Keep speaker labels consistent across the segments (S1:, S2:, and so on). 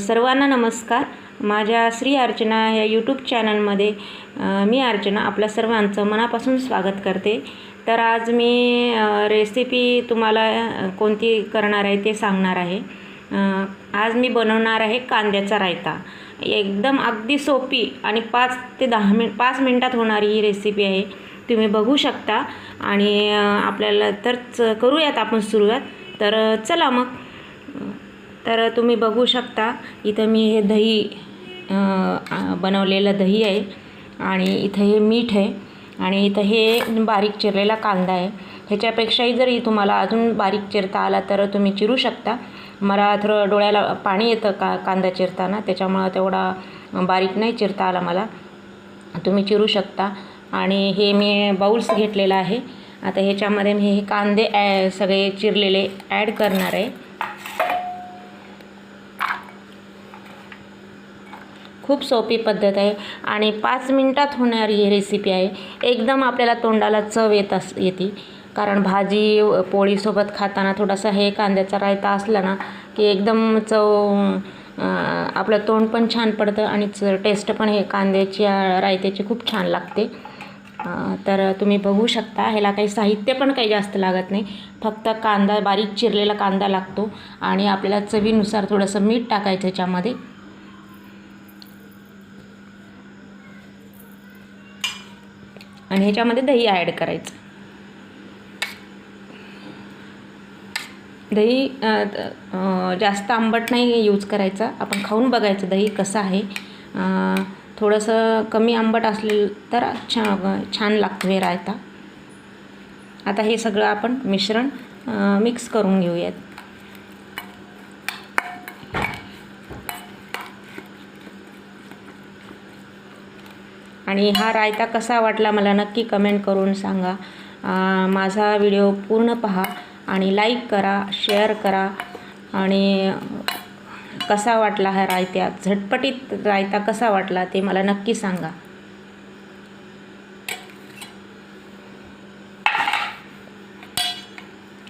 S1: सर्वांना नमस्कार. माझ्या श्री अर्चना या यूट्यूब चॅनलमध्ये मी अर्चना आपल्या सर्वांचं मनापासून स्वागत करते. तर आज मी रेसिपी तुम्हाला कोणती करणार आहे ते सांगणार आहे. आज मी बनवणार आहे कांद्याचा रायता. एकदम अगदी सोपी आणि पाच ते दहा मिन पाच मिनटात होणारी ही रेसिपी आहे. तुम्ही बघू शकता. आणि आपल्याला तर च- करूयात आपण सुरुवात. तर चला मग. तर तुम्ही बघू शकता इथं मी हे दही बनवलेलं दही आहे आणि इथं हे मीठ आहे आणि इथं हे बारीक चिरलेला कांदा आहे. ह्याच्यापेक्षाही जरी तुम्हाला अजून बारीक चिरता आला तर तुम्ही चिरू शकता. मला थोडं डोळ्याला पाणी येतं का कांदा चिरताना? त्याच्यामुळं तेवढा बारीक नाही चिरता आला मला. तुम्ही चिरू शकता. आणि हे मी बाउल्स घेतलेलं आहे. आता ह्याच्यामध्ये मी हे कांदे ॲ सगळे चिरलेले ॲड करणार आहे. खूप सोपी पद्धत आहे आणि पाच मिनटात होणारी ही रेसिपी आहे. एकदम आपल्याला तोंडाला चव येत अस येते. कारण भाजी व पोळीसोबत खाताना थोडासा हे कांद्याचा रायता असला ना की एकदम चव आपलं तोंड पण छान पडतं आणि च टेस्ट पण हे कांद्याची रायत्याची खूप छान लागते. तर तुम्ही बघू शकता ह्याला काही साहित्य पण काही जास्त लागत नाही. फक्त कांदा बारीक चिरलेला कांदा लागतो आणि आपल्याला चवीनुसार थोडंसं मीठ टाकायचं ह्याच्यामध्ये आणि ह्याच्यामध्ये दही ॲड करायचं. दही जास्त आंबट नाही यूज करायचा. आपण खाऊन बघायचं दही कसं आहे. थोडंसं कमी आंबट असलेलं तर छा छान लागतो हे रायता. आता हे सगळं आपण मिश्रण मिक्स करून घेऊयात. आणि हा रायता कसा वाटला मला नक्की कमेंट करून सांगा. माझा व्हिडिओ पूर्ण पहा आणि लाईक करा शेअर करा आणि कसा वाटला हा रायत्या झटपटीत रायता कसा वाटला ते मला नक्की सांगा.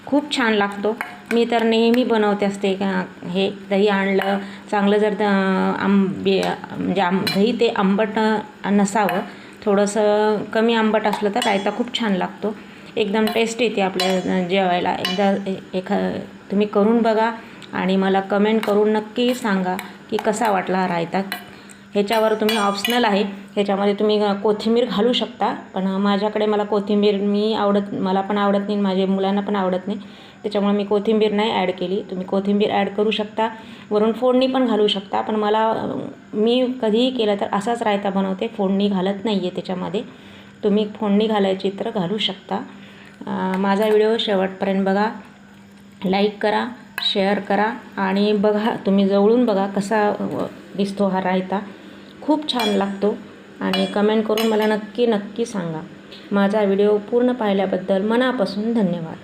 S1: खूप छान लागतो. मी तर नेहमी बनवते असते का हे दही आणलं चांगलं जर आंबे म्हणजे आम दही ते आंबट नसावं थोडंसं कमी आंबट असलं तर रायता खूप छान लागतो. एकदम टेस्ट येते आपल्या जेवायला. एकदा ए- एखा तुम्ही करून बघा आणि मला कमेंट करून नक्की सांगा की कसा वाटला रायता. ह्याच्यावर तुम्ही ऑप्शनल आहे. ह्याच्यामध्ये तुम्ही कोथिंबीर घालू शकता. पण माझ्याकडे मला कोथिंबीर मी आवडत मला पण आवडत नाही माझ्या मुलांना पण आवडत नाही. त्याच्यामुळे मी कोथिंबीर नाही ॲड केली. तुम्ही कोथिंबीर ॲड करू शकता. वरून फोडणी पण घालू शकता. पण मला मी कधीही केलं तर असाच रायता बनवते. फोडणी घालत नाही आहे त्याच्यामध्ये. तुम्ही फोडणी घालायची तर घालू शकता. माझा व्हिडिओ शेवटपर्यंत बघा. लाईक करा. शेअर करा आणि बघा तुम्ही जवळून बघा कसा दिसतो हा रायता. खूप छान लागतो आणि कमेंट करून मला नक्की नक्की सांगा. माझा व्हिडिओ पूर्ण पाहिल्याबद्दल मनापासून धन्यवाद.